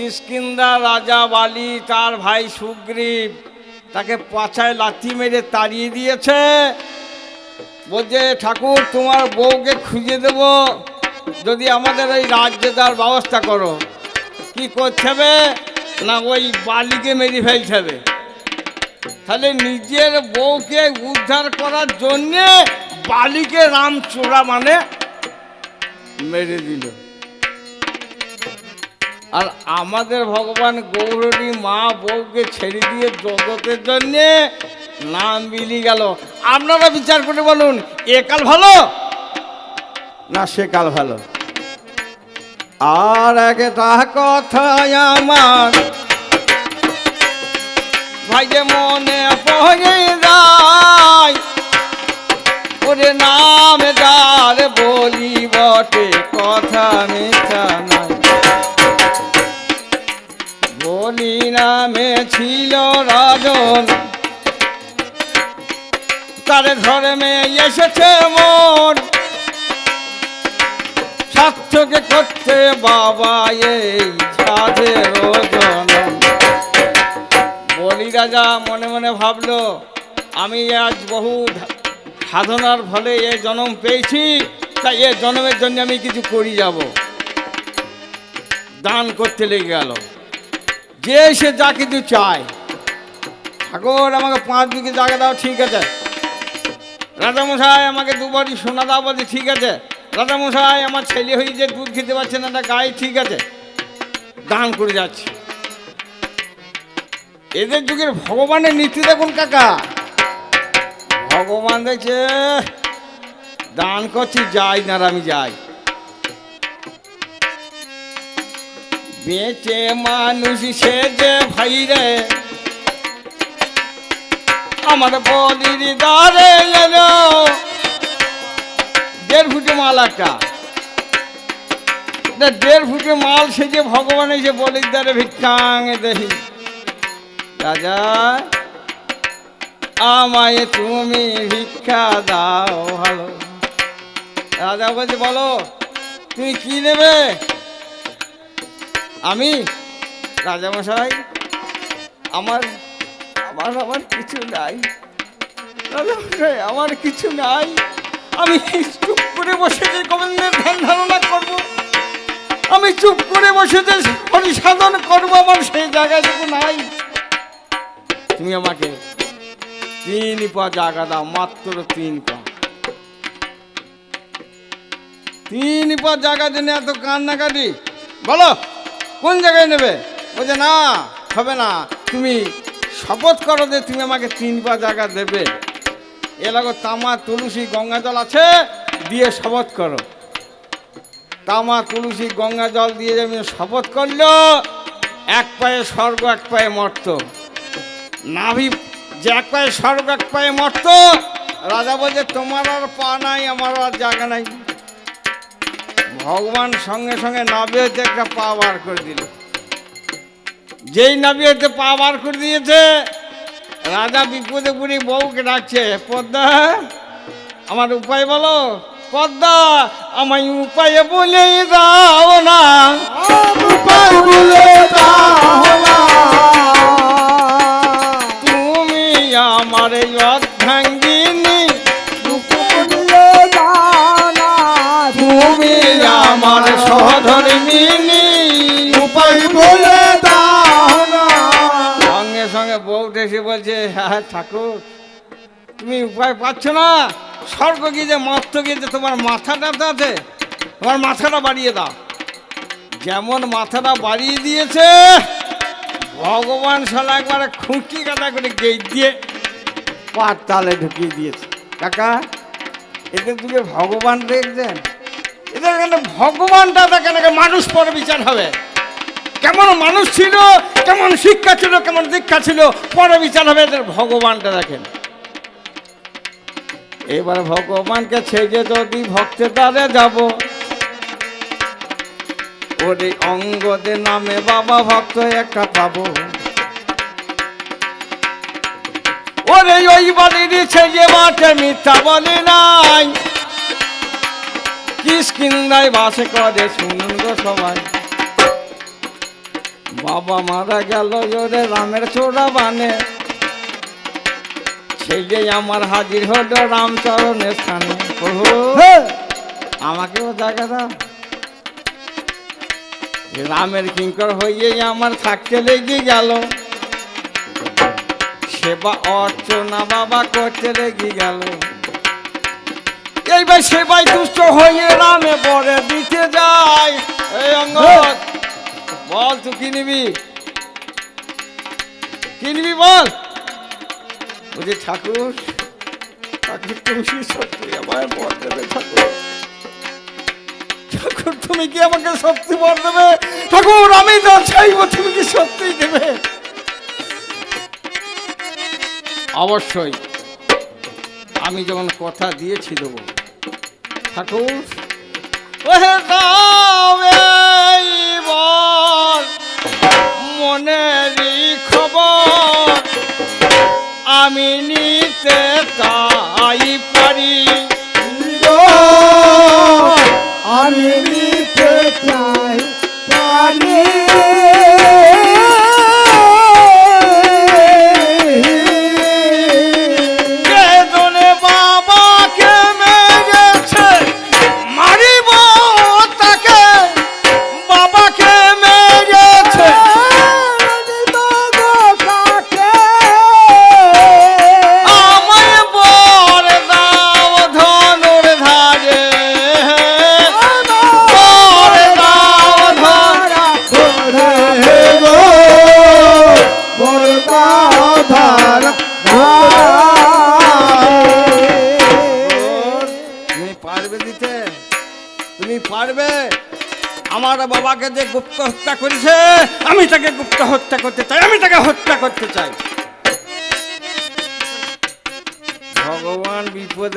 কিষ্কিন্দা রাজা বালি, তার ভাই সুগ্রীব, তাকে পাছায় লাথি মেরে তাড়িয়ে দিয়েছে। বলছে, ঠাকুর, তোমার বউকে খুঁজে দেব। যদি আমাদের এই রাজ্যে তার ব্যবস্থা করো। কি করতে হবে না, ওই বালিকে মেরে ফেলতে হবে তাহলে নিজের বউকে উদ্ধার করার জন্যে বালিকে রামচূড়া মানে মেরে দিল। আর আমাদের ভগবান গৌরী মা বউকে ছেড়ে দিয়ে জগতের জন্যে নাম মিলি গেল। আপনারা বিচার করে বলুন, এ কাল ভালো? না, সে কাল ভালো। আর আগে একটা কথা আমার রাজন তার ধর্মে এসেছে মোর স্বার্থকে করতে বাবা এই সাধের বলি রাজা, মনে মনে ভাবলো, আমি আজ বহু সাধনার ফলে এ জন্ম পেয়েছি, তাই এ জন্মের জন্য আমি কিছু করি যাব। দান করতে লেগে গেল। যে সে যা কিছু চায় ঠাকুর, আমাকে পাঁচ বিঘে জায়গা দাও, ঠিক আছে। রাজামশাই, আমাকে দুবারই সোনা দাও বলছে, ঠিক আছে। রাজামশাই, আমার ছেলে হয়ে যে দুধ খেতে পারছে না একটা গায়ে ঠিক আছে। দান করে যাচ্ছে। এদের যুগের ভগবানের নীতি দেখুন, কাকা। ভগবান দেখছে, দান করছি, যাই না আমি যাই। বেঁচে মানুষ সে যে ভাই রে আমার বলির দারে এলো। দেড় ফুটে মাল একটা। দেড় ফুটে মাল, সে যে ভগবান এসে বলির দ্বারে ভিক্ষাঙে দেখি রাজা, আমায় তুমি ভিক্ষা দাও, ভালো। রাজা বলছে, বলো, তুমি কি নেবে? আমি? রাজামশাই, আমার আমার আমার কিছু নাই। আমার কিছু নাই। আমি চুপ করে বসে যে গোবিন্দের ধ্যান ধারণা করব। আমি চুপ করে বসে যে পরিসাধন করব, আমার সেই জায়গাটুকু নাই। তুমি আমাকে তিন পা জায়গা দাও, মাত্র তিন পা। তিন পা জায়গার জন্য এত কান্নাকাটি। বলো, কোন জায়গায় নেবে? বলছে, না, হবে না। তুমি শপথ করো যে তুমি আমাকে তিন পা জায়গা দেবে। এলাকা তামা, তুলসী, গঙ্গা জল আছে, দিয়ে শপথ করো। তামা, তুলসী, গঙ্গা জল দিয়ে যেমন শপথ করল, এক পায়ে স্বর্গ, এক পায়ে মর্ত। নাভি, যে এক পায়ে স্বর্গ, এক পায়ে মর্ত, রাজা বলছে, তোমার আর পা নাই, আমার আর জায়গা নাই। ভগবান সঙ্গে সঙ্গে নাভি একটা পা বার করে দিল। যেই নাভি হতে পা বার করে দিয়েছে রাজা বিপদে পুরি বউকে ডাকছে পদ্মা আমার উপায় বলো পদ্মা আমায় উপায় বলে দাও না উপায় বলে দাও না। তুমি আমার অর্ধাঙ্গিনী। তুমি আমার সহধর্মিনী বলছে হ্যাঁ ঠাকুর, তুমি উপায় পাচ্ছ না। স্বর্গ গিয়ে মর্ত গিয়ে তোমার মাথাটা আছে তোমার মাথাটা বাড়িয়ে দাও। যেমন মাথাটা বাড়িয়ে দিয়েছে, ভগবান সালা একবারে খুঁটি কাটা করে গেট দিয়ে পার তালে ঢুকিয়ে দিয়েছে। কাকা, এদের যুগে ভগবান দেখছেন এদের কেন ভগবানটা একে মানুষ পরে বিচার হবে। কেমন মানুষ ছিল, কেমন শিক্ষা ছিল, কেমন দীক্ষা ছিল, পরে বিচার হবে এদের ভগবানটা দেখেন। এবার ভগবানকে ছেড়ে যদি ভক্তে দ্বারে যাব, ওরে অঙ্গদের নামে বাবা ভক্ত একটা পাবো। ওরে ওই বাড়ির ছেলে মাঠে মিথ্যা বলে নাই। কিসকিন্দায় বাসে করে, শুনুন গো সবাই। বাবা মারা গেল জোরে রামের চোরা বানে। সেই যে আমার হাজির হলো রামচরণের স্থানে। আমাকেও জায়গা দাও। রামের কিঙ্কর হইয়ে আমার থাকতে লেগে গেল। সেবা অর্চনা বাবা করতে লেগে গেল। এইবার সেবাই দুষ্ট হয়ে রামে পরে দিতে যায়। এই অঙ্গদ বল তুই কি নিবি? কি নিবি বল? বলছি ঠাকুর ঠাকুর তুমি সত্যি বল দেবে, ঠাকুর? ঠাকুর তুমি কি আমাকে সত্যি বল দেবে? ঠাকুর, আমি যা চাইব তুমি কি সত্যি দেবে? অবশ্যই, আমি যখন কথা দিয়েছি দেবো। ঠাকুর, ওহে মনেরই খবর আমি নিতে তাই পারি। আমি নিতে চাই।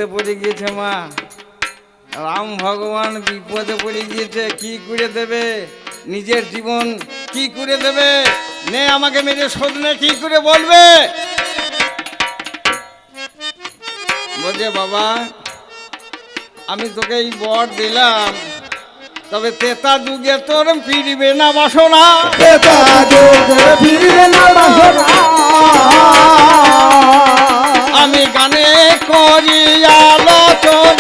বিপদে পড়ে গিয়েছে মা। রাম ভগবান বিপদে পড়ে গিয়েছে, কি করে দেবে? নিজের জীবন কি করে দেবে? নে আমাকে মেরে শোধ নে, কি করে বলবে? বলছে, বাবা, আমি তোকে এই বর দিলাম, তবে তেতা যুগে তোর ফিরবে না বাসনা। আমি গানে করি আলোচন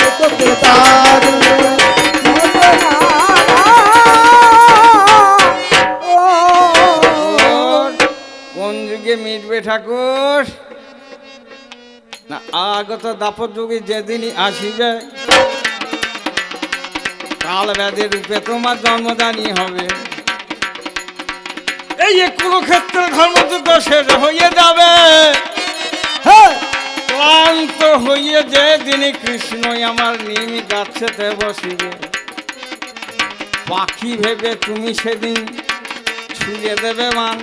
কোন যুগে মিটবে ঠাকুর? না, আগত দাপর যুগে যেদিনই আসিবে কাল ব্যাধি রূপে তোমার জন্মদানি হবে। এই কুরুক্ষেত্রের ধর্মযুদ্ধ শেষ হয়ে যাবে। ক্লান্ত হইয়ে যে দিনে কৃষ্ণই আমার নিমি গাছেতে বসিবে। পাখি ভেবে তুমি সেদিন ছুঁড়ে দেবে মান।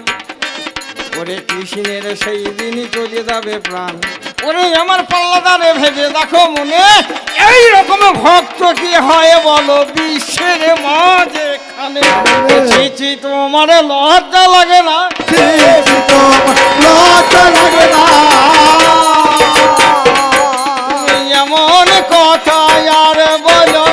ওরে কৃষ্ণের সেই দিনই চলে যাবে প্রাণ। ওরে আমার পাল্লাদারে ভেবে দেখো মনে, এই রকম ভক্ত কি হয় বলো? বিশ্বের মাঝে চিচি তোমার লজ্জা লাগে না? তুমি এমন কথা আর বলো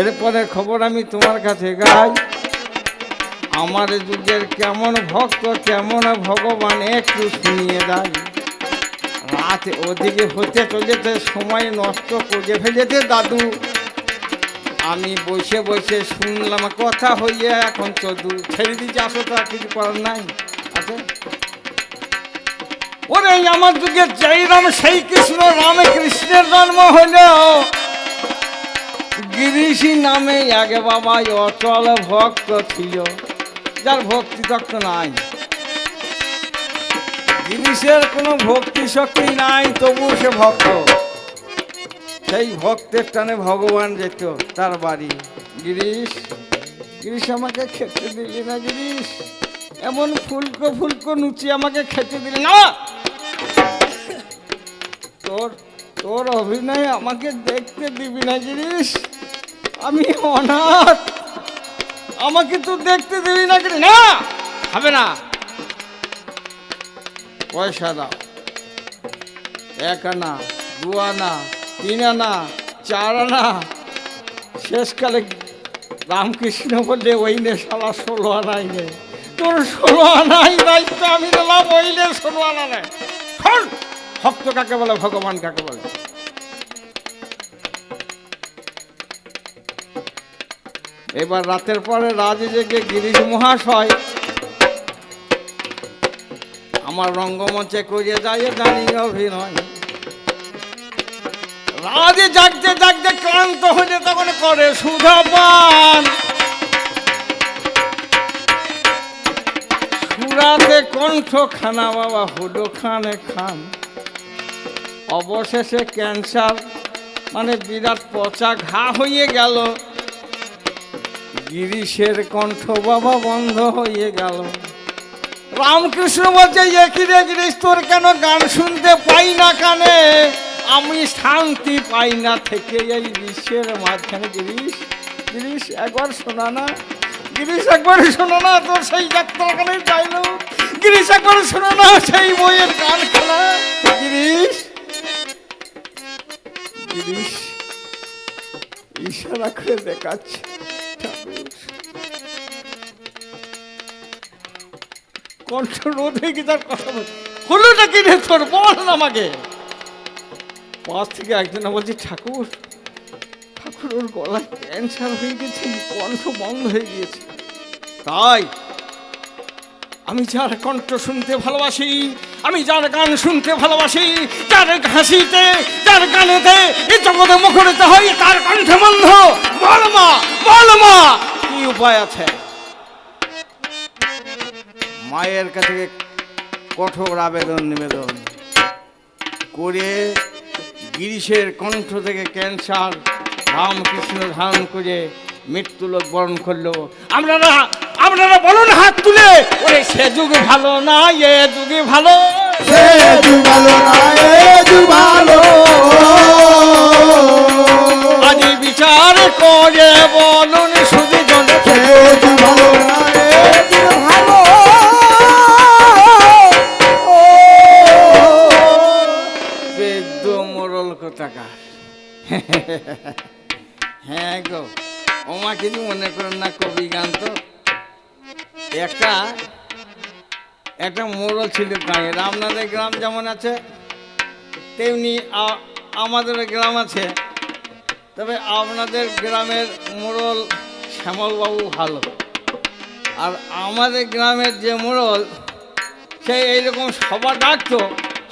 এরপরে খবর আমি তোমার কাছে গাই। আমার যুগের কেমন ভক্ত, কেমন ভগবান একটু শুনিয়ে দেয়। রাত ওদিকে হতে চলেছে, সময় নষ্ট করে ফেলেছে দাদু। আমি বসে বসে শুনলাম, কথা হইয়া এখন চদু ছেড়ে দিচ্ছে আসো তো আর কিছু করার নাই। আছে ওরে, আমার যুগে যেই রাম, সেই কৃষ্ণ রামে কৃষ্ণের জন্ম হলো গিরিশি নামে আগে বাবা অচল ভক্ত ছিল, যার ভক্তি তক্ত নাই। গিরিশের কোনো ভক্তি শক্তি নাই তবু সে ভক্ত। সেই ভক্তের টানে ভগবান যেত, তার বাড়ি। গিরিশ গিরিশ আমাকে খেতে দিলি না গিরিশ। এমন ফুলকো ফুলকো নুচি আমাকে খেতে দিলি না। তোর তোর অভিনয় আমাকে দেখতে দিবি না গিরিশ। আমি অনাথ। আমাকে তো দেখতে দিবি না গিরিশ। না, হবে না। পয়সা দাও। এক আনা, দু আনা। তিন আনা চার আনা শেষকালে রামকৃষ্ণ বললে, ওই নে সালা ষোলো আনাই নে। তোর ষোলো আনাই দায়িত্ব আমি নিলাম ওই নে ষোলো আনা নেয় ভক্ত কাকে বলে, ভগবান কাকে বলে? এবার রাতের পরে রাজে জেগে গিরিশ মহাশয় আমার রঙ্গমঞ্চে করিয়ে যায় দাঁড়িয়ে অভিনয়। রাজে জাগতে জাগতে ক্লান্ত হলে তখন করে সুধা পান। সুরাতে কণ্ঠ খানা বাবা হুডো খানে। খান অবশেষে ক্যান্সার মানে বিরাট পচা ঘা হয়ে গেল। গিরিশের কণ্ঠ বাবা বন্ধ হয়ে গেল। রামকৃষ্ণ বলছে একই রে গিরিশ, তোর কেন গান শুনতে পাই না কানে? আমি শান্তি পাই না থেকে এই বিশ্বের মাঝখানে গিরিশ গিরিশ একবার শোনা না, গিরিশ একবার শোনো না তোর সেই যাত্রাখানে চাইল গিরিশ একবার শোনো না, সেই বইয়ের গান খেলা গিরিশ গিরিশ, ইশারা করে দেখাচ্ছে। কণ্ঠ রোধ হয়ে গিয়ে তার কথা বল। হলোটা কি রে তোর বল আমাকে। পাশ থেকে একজন বলছি ঠাকুর ঠাকুর ওর গলায় ক্যান্সার হয়ে গেছে, কণ্ঠ বন্ধ হয়ে গিয়েছে। তাই আমি যার কণ্ঠ শুনতে ভালোবাসি, আমি যার গান শুনতে ভালোবাসি, যার হাসিতে যার গানেতে এই জগতে মুখরিত হই, তার কণ্ঠে বন্ধ। বল মা বল মা, কি উপায় আছে? মায়ের কাছে কঠোর আবেদন নিবেদন করে গিরিশের কণ্ঠ থেকে ক্যান্সার রামকৃষ্ণ ধারণ করে মৃত্যুলোক বরণ করল। আপনারা আপনারা বলুন হাত তুলে ওরে সে যুগ ভালো না এ যুগে ভালো। সে যুগালো না এ যুগালো আজ বিচার করে বলুন শুধু জনে সে যুগালো না হ্যাঁ গো, ওমা কিছু মনে করেন না কবি গান তো। একটা একটা মোড়ল ছিল গাঁয়ের আপনাদের গ্রাম যেমন আছে, তেমনি আমাদের গ্রাম আছে। তবে আপনাদের গ্রামের মোড়ল শ্যামলবাবু ভালো। আর আমাদের গ্রামের যে মোড়ল সে এইরকম সভা ডাকতো,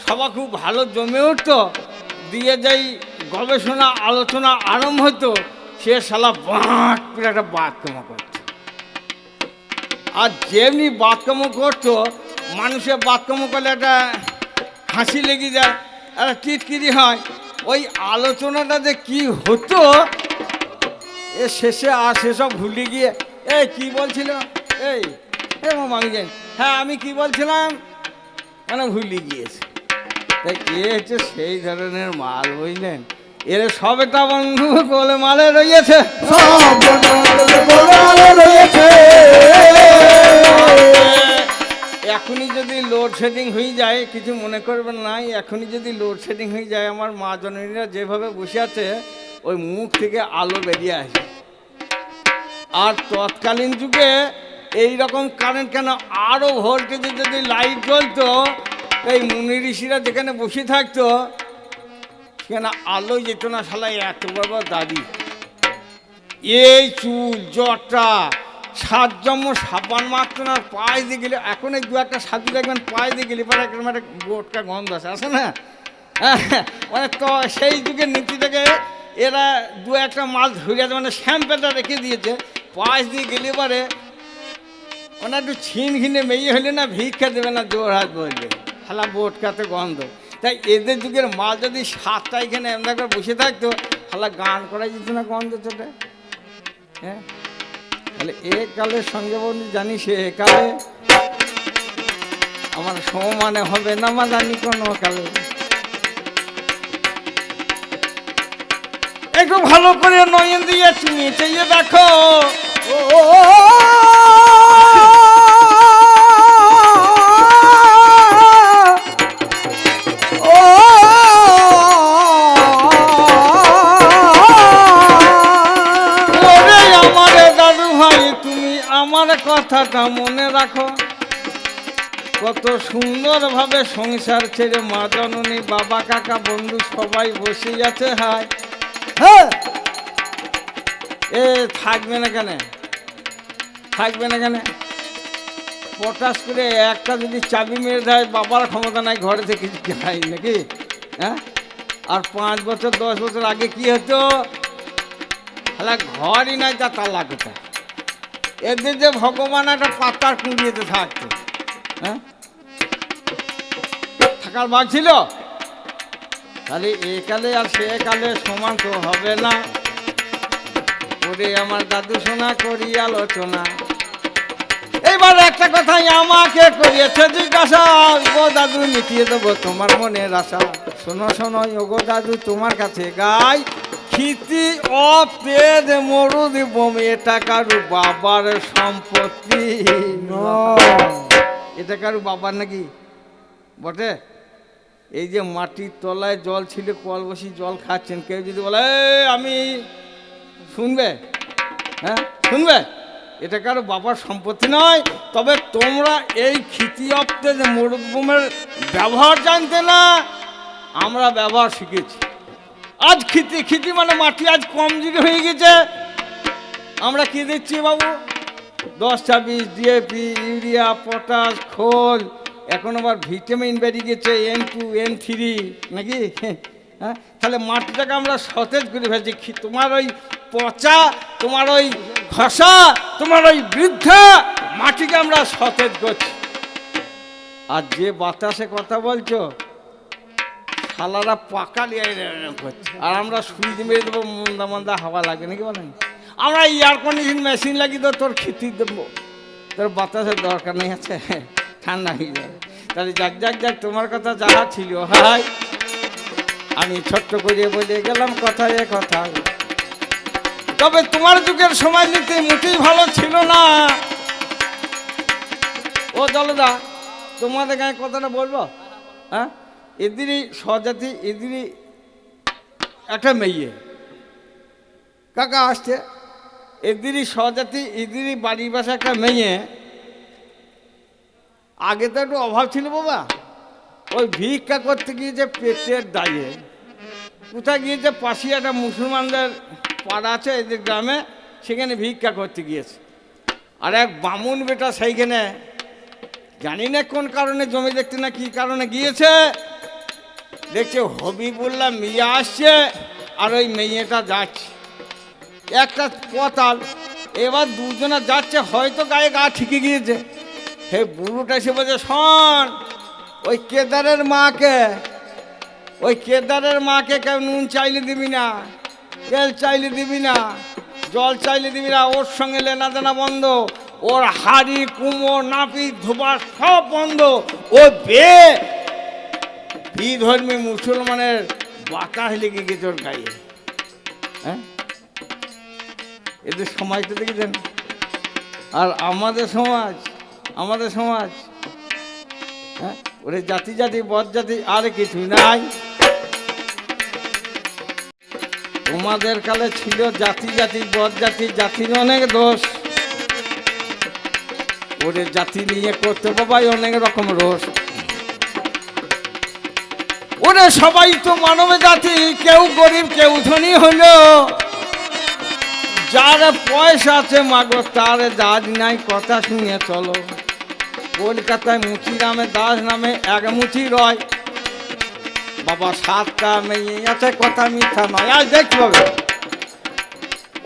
সভা খুব ভালো জমে উঠতো, দিয়ে যেই গবেষণা, আলোচনা আরম্ভ হতো সে শালা বাঁট করে একটা বাতকমা করতো আর যেমনি বাতকম করতো মানুষের বাতকম করলে একটা হাসি লেগে যায়, একটা টিটকিরি হয়। ওই আলোচনাটা যে কি হতো, এ শেষে আর সেসব ভুলে গিয়ে এই কি বলছিল? এই, এ মামা জানি। হ্যাঁ আমি কি বলছিলাম? মানে ভুলে গিয়েছে। তাই এ হচ্ছে সেই ধরনের মাল, বুঝলেন? এর সবেটা বন্ধু বলে মালে রয়েছে। এখনই যদি লোডশেডিং হয়ে যায় কিছু মনে করবেন না এখনই যদি লোডশেডিং হয়ে যায় আমার মা জননীরা যেভাবে বসে আছে ওই মুখ থেকে আলো বেরিয়ে আসে। আর তৎকালীন যুগে এই রকম কারেন্ট কেন আরও ভোল্টেজে যদি লাইট জ্বলতো এই মুনি ঋষিরা যেখানে বসে থাকতো সেখানে আলো যেত না শালা এত বড় দাড়ি। এই চুল জটা সাত জন্ম সাবান মাত্র না পায়ে দিয়ে গেলে এখন এই দু একটা সাধু দেখবেন পায়ে দিয়ে গেলে পরে একটা একটা গোটকা গন্ধ আছে আছে না? হ্যাঁ, মানে তো সেই যুগের নীতি থেকে এরা দু একটা মাল ধরে আছে মানে শ্যাম্পেটা রেখে দিয়েছে পাশ দিয়ে গেলে পরে মানে একটু ছিন ঘিনে মেয়ে হলে না ভিক্ষা দেবে না জোর হাত বলবে। শালা বোটকাতে গন্ধ। তাই এদের যুগের মাল যদি সাতটা এখানে এমন করে বসে থাকতো শালা গান করা যেত না গন্ধ চোটে হ্যাঁ তাহলে এ কালের সঙ্গে বলি জানি সে কালে আমার সমানে হবে না মা জানি কোনো কালে একটু ভালো করে নয়ন দিয়ে তুমি চেয়ে দেখো ও রাখো। কত সুন্দরভাবে সংসার ছেড়ে মা জননী, বাবা, কাকা, বন্ধু সবাই বসে আছে, হায়। হ্যাঁ। এ থাকবে না কেন? থাকবে না কেন? পটাশ করে একটা যদি চাবি মেরে দেয়, বাবার ক্ষমতা নাই, ঘরে থেকে কিছু নাকি? হ্যাঁ? আর পাঁচ বছর, দশ বছর আগে কি হতো? ঘরই নাই তা তালা কোথায় এদের যে ভগবান একটা পাতার কুড়িয়েতে থাকতো হ্যাঁ? থাকার বাঘ ছিল? তাহলে এ কালে আর সে কালে সমান তো হবে না। ওরে আমার দাদু সোনা, করি আলোচনা। এবার একটা কথাই আমাকে করিয়েছে, জিজ্ঞাসা দাদু, মিটিয়ে দেবো তোমার মনের আশা। শোনো শোনো, ওগো দাদু, তোমার কাছে গাই অফ তেজ মরুদ বমি এটা কারু বাবার সম্পত্তি? এটা কারু বাবার নাকি? বটে? এই যে মাটির তলায় জল ছিল কল বসি জল খাচ্ছেন কেউ যদি বলে আমি শুনবে? হ্যাঁ? শুনবে? এটা কারও বাবার সম্পত্তি নয়। তবে তোমরা এই খিতি অপ্তে যে মরুভূমের ব্যবহার জানতে না। আমরা ব্যবহার শিখেছি। আজ খিতি খিতি মানে মাটি আজ কমজোরি হয়ে গেছে। আমরা কি দিচ্ছি বাবু? দশ ছাব্বিশ ডিএপি ইউরিয়া, পটাশ, খোল, এখন আবার ভিটামিন বেরিয়ে গেছে এন টু এন থ্রি নাকি? হ্যাঁ? তাহলে মাটিটাকে আমরা সতেজ করে ফেলছি। তোমার ওই পচা, তোমার ওই খসা, তোমার ওই বৃদ্ধা, মাটিকে আমরা সতেজ করছি। আর যে বাতাসে কথা বলছো শালারা পাকা করছে। আর আমরা সুইচ মেরে দেবো, মন্দা মন্দা হাওয়া লাগে, নাকি বলেন? আমরা এয়ার কন্ডিশন মেশিন লাগিয়ে দেবো, তোর খেতে দেবো। তোর বাতাসের দরকার নেই, আছে। ঠান্ডা হয়ে যাবে তাহলে যাক যাক যাক, তোমার কথা যাহা ছিল হাই আমি ছোট্ট করে বলে গেলাম কথা এ কথা তবে তোমার যুগের সময় নিতে মোটেই ভালো ছিল না। ও দলদা, তোমাদের গায়ে কথাটা বলব? হ্যাঁ? এদেরই স্বজাতি, এদেরই একটা মেয়ে। কাকা আসছে। এদেরই স্বজাতি, এদেরই বাড়ির বাসা একটা মেয়ে। আগে তো একটু অভাব ছিল বাবা। ওই ভিক্ষা করতে গিয়েছে পেটের দায়ে। কোথায় গিয়েছে পাশে একটা মুসলমানদের পাড়া আছে এদের গ্রামে, সেখানে ভিক্ষা করতে গিয়েছে। আর এক বামুন বেটা সেইখানে, জানি না কোন কারণে জমি দেখতে না কি কারণে গিয়েছে দেখছে, হবিবুল্লাহ মিয়া আসছে আর ওই মেয়েটা যাচ্ছে। একটা পতাল এবার দুজনে যাচ্ছে, হয়তো গায়ে গা ঠিকে গিয়েছে। হে বুড়োটা এসে বলছে, শোন, ওই কেদারের মাকে, ওই কেদারের মাকে কেউ নুন চাইলে দিবি না, তেল চাইলে দিবি না, জল চাইলে দিবি না, ওর সঙ্গে লেনা দেনা বন্ধ, ওর হাড়ি, কুমোর নাপি ধোবা সব বন্ধ, ও বে বিধর্মী মুসলমানের বাতাস লেগে গেছে ওর গায়ে। হ্যাঁ? এদের সমাজ তো দেখেছেন আর আমাদের সমাজ আমাদের সমাজ হ্যাঁ? ওরে জাতি জাতি, বদ জাতি, আর কিছু নাই। তোমাদের কালে ছিল জাতি জাতি, বদ জাতি, জাতির অনেক দোষ। ওরে জাতি নিয়ে করতে বাবাই অনেক রকম রোষ। ওরে সবাই তো মানব জাতি, কেউ গরিব, কেউ ধনী হলো। যার পয়সা আছে মাগো, তার দাজ নাই, কথা শুনে চলো। কলকাতায় মুচি নামে, দাস নামে এক মুচি রয়। বাবা সাতটা মেয়ে আছে, কথা মিথ্যা নয়। আজ দেখতে পাবে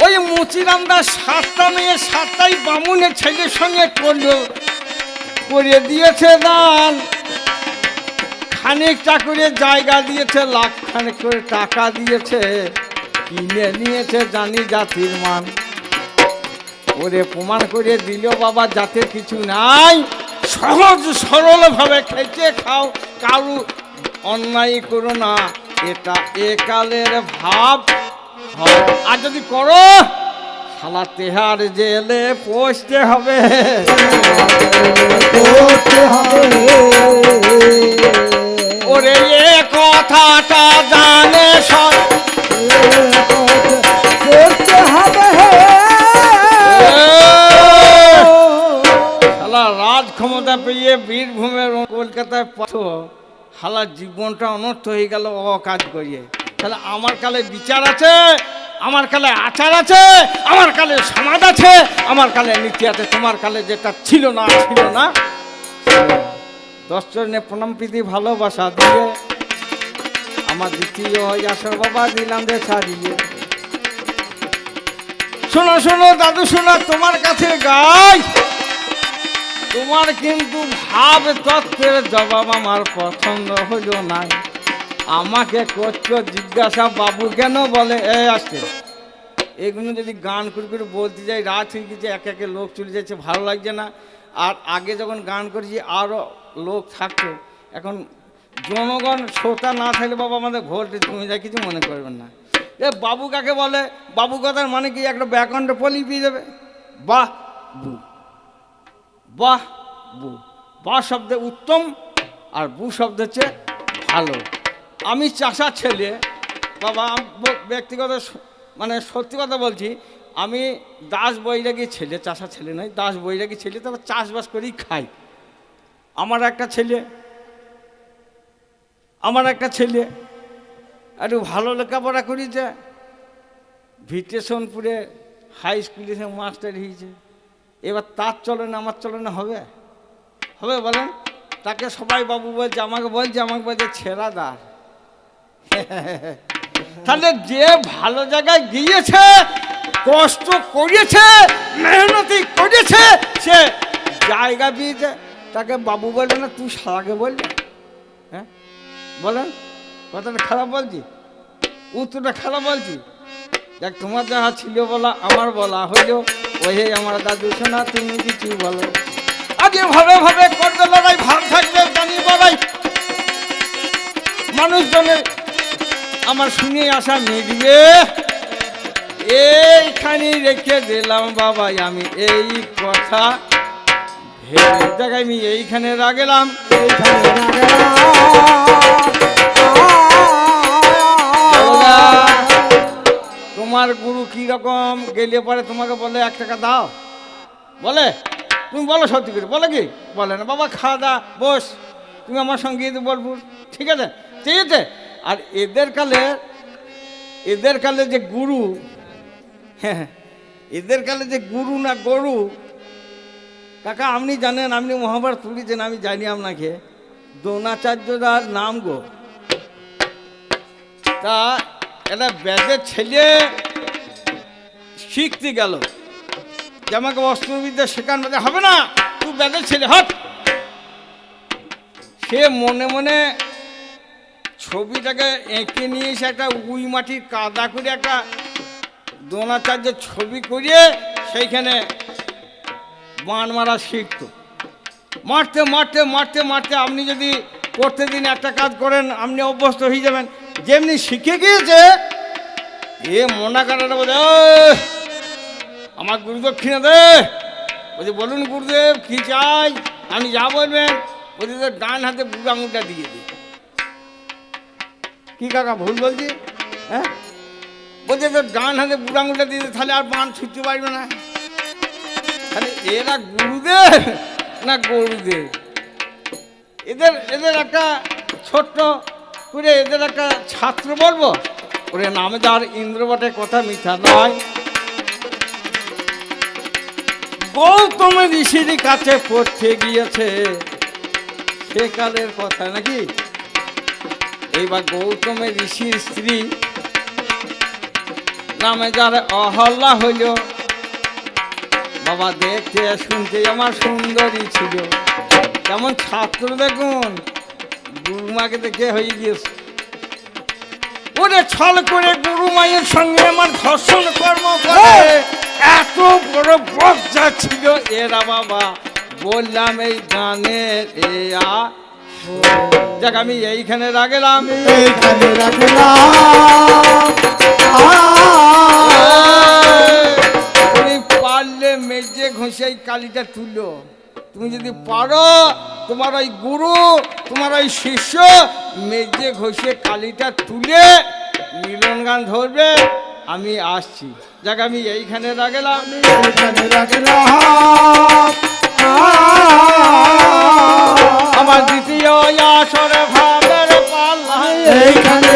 ওই মুচিরাম দাস সাতটা মেয়ে, সাতটাই বামুনের ছেলের সঙ্গে করল। করে দিয়েছে দান। খানিক চাকুরে জায়গা দিয়েছে লাখ খানিক করে টাকা দিয়েছে, কিনে নিয়েছে জানি জাতির মান। ওরে প্রমাণ করে দিল, বাবা জাতের কিছু নাই। সহজ সরল ভাবে খেতে খাও, কারু অন্যায় করো না। এটা একালের ভাব। হয়। আর যদি করো, শালা তেহার জেলে পৌঁছতে হবে। হবে। ওরে এ কথাটা জানে সব। করতে হবে শালা কলকাতায় পাঠো হালার জীবনটা অনর্থ হয়ে গেল ও কাজ করিয়ে। তাহলে আমার কালে বিচার আছে, আমার কালে আচার আছে, আমার কালে সমাজ আছে, আমার কালে নীতি আছে, তোমার কালে যেটা ছিল না ছিল না। দশজনে প্রণাম প্রীতি, ভালোবাসা দিয়ে আমার দ্বিতীয় হয়ে আসার বাবা, দিলাম রে ছাড়িয়ে। শোনো শোনো, দাদু, শোনো, তোমার কাছে গাই। তোমার কিন্তু ভাব তত্ত্বের জবাব আমার পছন্দ হলো নাই। আমাকে করছ জিজ্ঞাসা, বাবু কেন বলে? এ, আসছে। এগুলো যদি গান করে করে বলতে যাই, রাত হয়ে গেছে, এক একে লোক চলে যাচ্ছে, ভালো লাগছে না। আর আগে যখন গান করেছি আরও লোক থাকতো। এখন জনগণ, শ্রোতা না থাকলে বাবা আমাদের ভোল্টেজ তুমি যা কিছু মনে করবেন না। এ বাবু কাকে বলে? বাবু কথার মানে কি? একটা ব্যাকণ্ড পলি পেয়ে যাবে। বাহ, বু। বাহ, বু। বা শব্দে উত্তম, আর বু শব্দ হচ্ছে ভালো। আমি চাষা ছেলে, বাবা ব্যক্তিগত মানে সত্যি কথা বলছি আমি দাস বৈরাগী ছেলে, চাষা ছেলে নয়, দাস বৈরাগী ছেলে তবে চাষবাস করেই খাই। আমার একটা ছেলে, আমার একটা ছেলে, একটু ভালো লেখাপড়া করেছে ভিটেশনপুরে হাই স্কুলে সে মাস্টার হয়েছে। এবার তার চলনে, আমার চলনে হবে? হবে বলেন? তাকে সবাই বাবু বলছে, আমাকে বলছে আমাকে বলছে, ছেঁড়া দার তাহলে যে ভালো জায়গায় গিয়েছে কষ্ট করেছে, মেহনতি করেছে, সে জায়গা দিয়েছে। তাকে বাবু বলবে না, তুই সারাকে বলবে? হ্যাঁ? বলেন, কথাটা খারাপ বলছি? উত্তরটা খারাপ বলছি? দেখ, তোমার যাহা ছিল বলা, আমার বলা হইল। ওই আমার দাদু শোনা তুমি কিছু বলো। আগে ভাবে ভাবে করতে লড়াই ভাব থাকবে জানি বলাই মানুষজনের আমার শুনে আসা মিটবে এইখানে রেখে দিলাম বাবা আমি এই কথা। দেখ আমি এইখানে রাগেলাম। এইখানে তোমার গুরু কি রকম? গেলে পরে তোমাকে বলে এক টাকা দাও। বলে? তুমি বলো সত্যি করে বলে কি? বলে না বাবা খাওয়া দা বস। তুমি আমার সঙ্গে গিয়ে বলব। ঠিক আছে? ঠিক আছে? আর এদের কালে এদের কালে যে গুরু হ্যাঁ এদের কালে যে গুরু না গরু, কাকা, আপনি জানেন, আপনি মহাভারত পড়েছেন আমি জানি আপনাকে। দ্রোণাচার্যদার নাম গো। তা একটা ব্যাগের ছেলে শিখতে গেল। যে আমাকে অস্ত্রবিদ্যা শেখান হবে না, তুই ব্যাগের ছেলে হট। সে মনে মনে ছবিটাকে এঁকে নিয়ে এসে একটা উই মাটির কাদা করে একটা দ্রোণাচার্যের ছবি করিয়ে সেইখানে বান মারা শিখতো। মারতে মারতে মারতে মারতে আপনি যদি প্রত্যেকদিন একটা কাজ করেন, আপনি অভ্যস্ত হয়ে যাবেন। যেমনি শিখে গিয়েছে, এ মনা কাটাটা বলে আমার গুরু দক্ষিণা দে। বলছি, বলুন গুরুদেব, কি চাই? আমি যা বলবেন। বলছি তো ডান হাতে বুড়ো আঙুলটা দিয়ে দিই কি কাকা, ভুল বলছি? হ্যাঁ? বলছে তো ডান হাতে বুড়ো দিতে তাহলে আর বান ছুটতে পারবে না। তাহলে এরা গুরুদেব না গরুদেব? এদের এদের একটা ছোট্ট করে এদের একটা ছাত্র বলব, ওরে নামে যার ইন্দ্রবটে কথা মিথ্যা নয়। গৌতম ঋষির কাছে পড়তে গিয়েছে সেকালের কথা নাকি? এইবার গৌতমের ঋষির স্ত্রী নামে যার অহল্লা হইল। বাবা দেখতে শুনতে আমার সুন্দরী ছিল। কেমন ছাত্র দেখুন। গুরুমাকে দেখে হয়ে গিয়েছে। ওরে ছল করে গুরু মায়ের সঙ্গে আমার ধর্ষণ কর্ম করে। এত বড় বজ্জা ছিল। এরা বাবা বললাম এই গানের এ আ দেখ আমি এইখানে রাগেলাম এইখানে রাখলাম। তুমি পারলে মেজে ঘষে এই কালিটা তুলো। তুমি যদি পারো তোমার ওই গুরু তোমার ওই শিষ্য মেজে ঘষে কালিটা তুলে মিলন গান ধরবে। আমি আসছি। যাক আমি এইখানে রাগেলাম এইখানে রাখলাম। আমার দ্বিতীয় আসরে ভাবের পাল্লা এইখানে